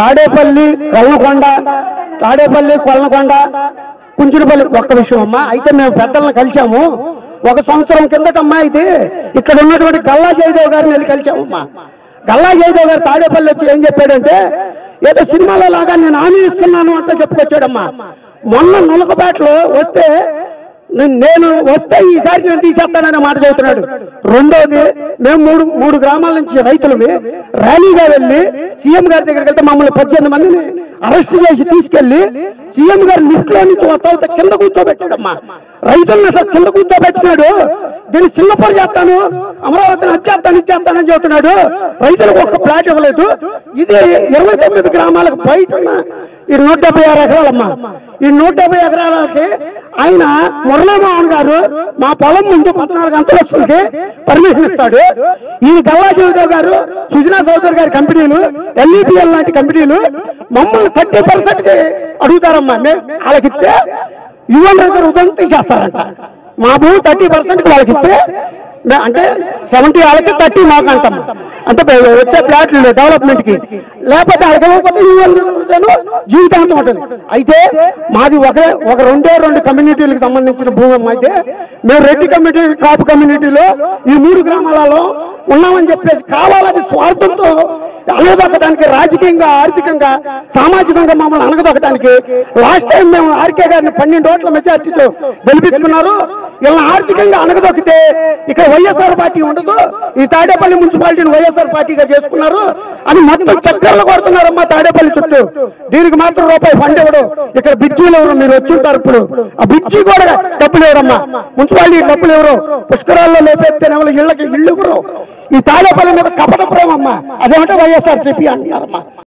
తాడేపల్లి కొల్లకొండ తాడేపల్లి కొల్లకొండ కుంచుడుపల్లి ఒక్క విషయం అమ్మా అయితే మేము పెద్దలను కలిశాము. ఒక సంవత్సరం కిందటమ్మా ఇది. ఇక్కడ ఉన్నటువంటి గల్లా జయదేవ్ గారిని వెళ్ళి కలిశామమ్మా గల్లా జయదేవ్ గారు తాడేపల్లి వచ్చి ఏం చెప్పాడంటే ఏదో సినిమాలో లాగా నేను హామీ ఇస్తున్నాను చెప్పుకొచ్చాడమ్మా. మొన్న నులకపేటలో వస్తే నేను- వస్తే ఈసారి నేను తీసేస్తానని మాట చెబుతున్నాడు రెండోది మేము మూడు మూడు గ్రామాల నుంచి రైతులమి ర్యాలీగా వెళ్ళి సీఎం గారి దగ్గరికి వెళ్తే మమ్మల్ని పద్దెనిమిది మందిని అరెస్ట్ చేసి తీసుకెళ్ళి సీఎం గారి లిఫ్ట్లో నుంచి వస్తా కింద కూర్చోబెట్టాడమ్మా. రైతులను అసలు కింద కూర్చోబెట్టినాడు. దీన్ని సింగపూర్ చేస్తాను అమరావతిని వచ్చేస్తాను ఇచ్చేస్తానని చెబుతున్నాడు. రైతులకు ఒక్క ప్లాట్ ఇవ్వలేదు. ఇది ఇరవై తొమ్మిది గ్రామాలకు బయట ఉన్న ఈ నూట డెబ్బై ఆరు ఎకరాలమ్మా. ఈ నూట డెబ్బై ఎకరాలకి ఆయన మురళీమోహన్ గారు మా పొలం ముందు పద్నాలుగు అంతస్తులకి పర్మిషన్ ఇస్తాడు. ఈ గల్లా చౌదరి గారు సుజనా చౌదరి గారి కంపెనీలు ఎల్ఈపిఎల్ లాంటి కంపెనీలు మమ్మల్ని థర్టీ పర్సెంట్ అడుగుతారమ్మా. మే- వాళ్ళకి ఇస్తే యువన్ రైతులు ఉదయం తీసేస్తారంట మా భూమి థర్టీ పర్సెంట్ వాళ్ళకి ఇస్తే అంటే సెవెంటీ వాళ్ళకి థర్టీ మాకు అంటాం అంటే వచ్చే ప్లాట్లు డెవలప్మెంట్కి లేకపోతే అడగకపోతే జీవితాంతం ఉంటుంది. అయితే మాది ఒకే ఒక రెండే రెండు కమ్యూనిటీలకు సంబంధించిన భూమి అయితే మేము రెడ్డి కమ్యూనిటీ కాపు కమ్యూనిటీలో ఈ మూడు గ్రామాలలో ఉన్నామని చెప్పేసి కావాలని స్వార్థంతో అణగదొక్కడానికి రాజకీయంగా ఆర్థికంగా సామాజికంగా మమ్మల్ని అణగదొక్కడానికి లాస్ట్ టైం మేము ఆర్కే గారిని పన్నెండు ఓట్ల మెజార్టీతో గెలిపించుకున్నారు. ఇలా ఆర్థికంగా అణగదొక్కితే ఇక్కడ వైఎస్ఆర్ పార్టీ ఉండదు. ఈ తాడేపల్లి మున్సిపాలిటీని వైఎస్ఆర్ పార్టీగా చేసుకున్నారు. అని మొత్తం చక్కర్లు కొడుతున్నారమ్మా తాడేపల్లి చుట్టూ. దీనికి మాత్రం రూపాయి ఫండ్ ఇవ్వడు. ఇక్కడ బిజ్జీలు ఎవరు? మీరు వచ్చి ఉంటారు ఇప్పుడు. ఆ బిడ్జీ కూడా డబ్బులు ఎవరమ్మా మున్సిపాలిటీ డబ్బులు ఎవరు పుష్కరాల్లో లేపెత్తేనే వాళ్ళు ఇళ్ళకి ఇళ్ళు ఇవ్వరు. ఈ తాడేపల్లి మీద కపట ప్రేమమ్మా. అదేమంటే వైఎస్ఆర్ సిపి అంటున్నారమ్మా